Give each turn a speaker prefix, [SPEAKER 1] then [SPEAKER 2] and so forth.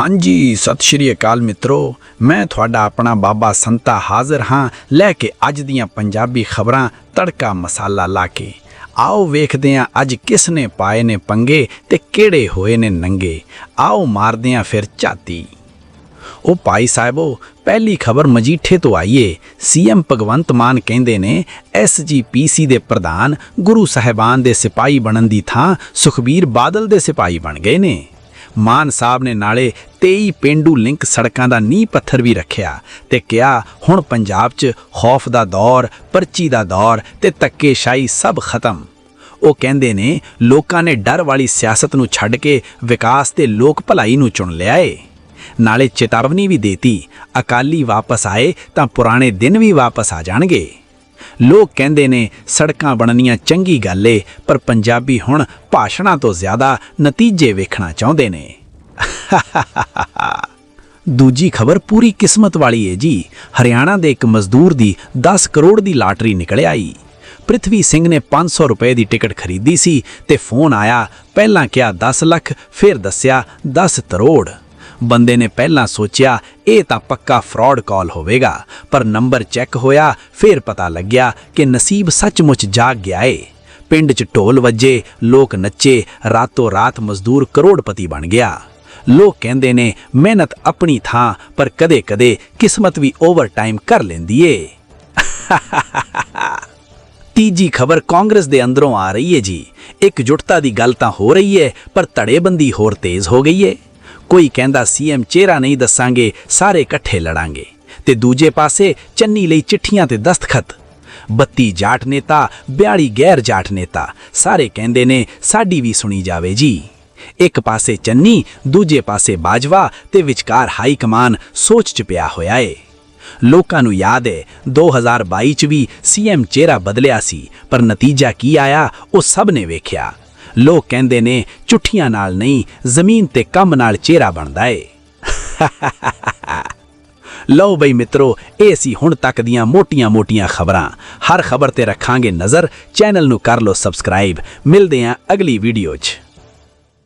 [SPEAKER 1] ਹਾਂਜੀ, ਸਤਿ ਸ਼੍ਰੀ ਅਕਾਲ ਮਿੱਤਰੋ। ਮੈਂ ਤੁਹਾਡਾ ਆਪਣਾ ਬਾਬਾ ਸੰਤਾ ਹਾਜ਼ਰ ਹਾਂ। ਲੈ ਕੇ ਅੱਜ ਦੀਆਂ ਪੰਜਾਬੀ ਖਬਰਾਂ, ਤੜਕਾ ਮਸਾਲਾ ਲਾ ਕੇ। ਆਓ ਵੇਖਦੇ ਹਾਂ ਅੱਜ ਕਿਸ ਨੇ ਪਾਏ ਨੇ ਪੰਗੇ ਤੇ ਕਿਹੜੇ ਹੋਏ ਨੇ ਨੰਗੇ। ਆਓ ਮਾਰਦੇ ਹਾਂ ਫਿਰ ਝਾਤੀ। ਉਹ ਭਾਈ ਸਾਹਿਬੋ, ਪਹਿਲੀ ਖਬਰ ਮਜੀਠੇ ਤੋਂ ਆਈਏ। ਸੀਐਮ ਭਗਵੰਤ ਮਾਨ ਕਹਿੰਦੇ ਨੇ ਐਸਜੀਪੀਸੀ ਦੇ ਪ੍ਰਧਾਨ ਗੁਰੂ ਸਾਹਿਬਾਨ ਦੇ ਸਿਪਾਹੀ ਬਣਨ ਦੀ ਥਾਂ ਸੁਖਬੀਰ ਬਾਦਲ ਦੇ ਸਿਪਾਹੀ ਬਣ ਗਏ ਨੇ। ਮਾਨ ਸਾਹਿਬ ਨੇ ਨਾਲੇ 23 ਪਿੰਡੂ ਲਿੰਕ ਸੜਕਾਂ ਦਾ ਨੀਂਹ ਪੱਥਰ ਵੀ ਰੱਖਿਆ ਤੇ ਕਿਹਾ, ਹੁਣ ਪੰਜਾਬ 'ਚ ਖੌਫ ਦਾ ਦੌਰ, ਪਰਚੀ ਦਾ ਦੌਰ ਤੇ ਧੱਕੇਸ਼ਾਹੀ ਸਭ ਖਤਮ। ਉਹ ਕਹਿੰਦੇ ਨੇ, ਲੋਕਾਂ ਨੇ ਡਰ ਵਾਲੀ ਸਿਆਸਤ ਨੂੰ ਛੱਡ ਕੇ ਵਿਕਾਸ ਤੇ ਲੋਕ ਭਲਾਈ ਨੂੰ ਚੁਣ ਲਿਆ ਏ। ਨਾਲੇ ਚੇਤਾਵਨੀ ਵੀ ਦੇਤੀ, ਅਕਾਲੀ ਵਾਪਸ ਆਏ ਤਾਂ ਪੁਰਾਣੇ ਦਿਨ ਵੀ ਵਾਪਸ ਆ ਜਾਣਗੇ। ਲੋਕ ਕਹਿੰਦੇ ਨੇ, ਸੜਕਾਂ ਬਣਨੀਆਂ ਚੰਗੀ ਗੱਲ ਏ, ਪਰ ਪੰਜਾਬੀ ਹੁਣ ਭਾਸ਼ਣਾਂ ਤੋਂ ਜ਼ਿਆਦਾ ਨਤੀਜੇ ਵੇਖਣਾ ਚਾਹੁੰਦੇ ਨੇ। ਦੂਜੀ ਖਬਰ ਪੂਰੀ ਕਿਸਮਤ ਵਾਲੀ ਏ ਜੀ। ਹਰਿਆਣਾ ਦੇ ਇੱਕ ਮਜ਼ਦੂਰ ਦੀ 10 ਕਰੋੜ ਦੀ ਲਾਟਰੀ ਨਿਕਲ ਆਈ। ਪ੍ਰਿਥਵੀ ਸਿੰਘ ਨੇ 500 ਰੁਪਏ ਦੀ ਟਿਕਟ ਖਰੀਦੀ ਸੀ ਤੇ ਫੋਨ ਆਇਆ, ਪਹਿਲਾਂ ਕਿਹਾ 10 ਲੱਖ, ਫਿਰ ਦੱਸਿਆ 10 ਕਰੋੜ ਬੰਦੇ ਨੇ ਪਹਿਲਾਂ ਸੋਚਿਆ, ਇਹ ਤਾਂ ਪੱਕਾ ਫਰਾਡ ਕਾਲ ਹੋਵੇਗਾ, ਪਰ ਨੰਬਰ ਚੈੱਕ ਹੋਇਆ, ਫਿਰ ਪਤਾ ਲੱਗਿਆ ਕਿ ਨਸੀਬ ਸੱਚਮੁੱਚ ਜਾਗ ਗਿਆ ਏ। ਪਿੰਡ 'ਚ ਢੋਲ ਵੱਜੇ, ਲੋਕ ਨੱਚੇ, ਰਾਤੋਂ ਰਾਤ ਮਜ਼ਦੂਰ ਕਰੋੜਪਤੀ ਬਣ ਗਿਆ। ਲੋਕ ਕਹਿੰਦੇ ਨੇ, ਮਿਹਨਤ ਆਪਣੀ ਥਾਂ, ਪਰ ਕਦੇ-ਕਦੇ ਕਿਸਮਤ ਵੀ ਓਵਰਟਾਈਮ ਕਰ ਲੈਂਦੀ ਏ। ਤੀਜੀ ਖਬਰ ਕਾਂਗਰਸ ਦੇ ਅੰਦਰੋਂ ਆ ਰਹੀ ਏ ਜੀ। ਇਕਜੁੱਟਤਾ ਦੀ ਗੱਲ ਤਾਂ ਹੋ ਰਹੀ ਏ, ਪਰ ਧੜੇਬੰਦੀ ਹੋਰ ਤੇਜ਼ ਹੋ ਗਈ ਏ। ਕੋਈ ਕਹਿੰਦਾ ਸੀਐਮ ਚਿਹਰਾ ਨਹੀਂ ਦੱਸਾਂਗੇ, ਸਾਰੇ ਇਕੱਠੇ ਲੜਾਂਗੇ। ਤੇ ਦੂਜੇ ਪਾਸੇ ਚੰਨੀ ਲਈ ਚਿੱਠੀਆਂ ਤੇ ਦਸਤਖਤ। 32 ਜਾਟ ਨੇਤਾ 42 ਗੈਰ ਜਾਟ ਨੇਤਾ, ਸਾਰੇ ਕਹਿੰਦੇ ਨੇ, ਸਾਡੀ ਵੀ ਸੁਣੀ ਜਾਵੇ ਜੀ। ਇੱਕ ਪਾਸੇ ਚੰਨੀ, ਦੂਜੇ ਪਾਸੇ ਬਾਜਵਾ ਤੇ ਵਿਚਕਾਰ ਹਾਈ ਕਮਾਨ ਸੋਚ ਚ ਪਿਆ ਹੋਇਆ ਏ। ਲੋਕਾਂ ਨੂੰ ਯਾਦ ਹੈ 2022 ਚ ਵੀ ਸੀਐਮ ਚਿਹਰਾ ਬਦਲਿਆ ਸੀ, ਪਰ ਨਤੀਜਾ ਕੀ ਆਇਆ, ਉਹ ਸਭ ਨੇ ਵੇਖਿਆ। ਲੋਕ ਕਹਿੰਦੇ ਨੇ ਚੁੱਠੀਆਂ ਨਾਲ ਨਹੀਂ, ਜ਼ਮੀਨ ਤੇ ਕੰਮ ਨਾਲ ਚਿਹਰਾ ਬਣਦਾ ਏ। ਲਓ ਬਈ ਮਿੱਤਰੋ, ਇਹ ਸੀ ਹੁਣ ਤੱਕ ਦੀਆਂ ਮੋਟੀਆਂ-ਮੋਟੀਆਂ ਖਬਰਾਂ। ਹਰ ਖਬਰ ਤੇ ਰੱਖਾਂਗੇ ਨਜ਼ਰ, ਚੈਨਲ ਨੂੰ ਕਰ ਲਓ ਸਬਸਕ੍ਰਾਈਬ। ਮਿਲਦੇ ਹਾਂ ਅਗਲੀ ਵੀਡੀਓ 'ਚ।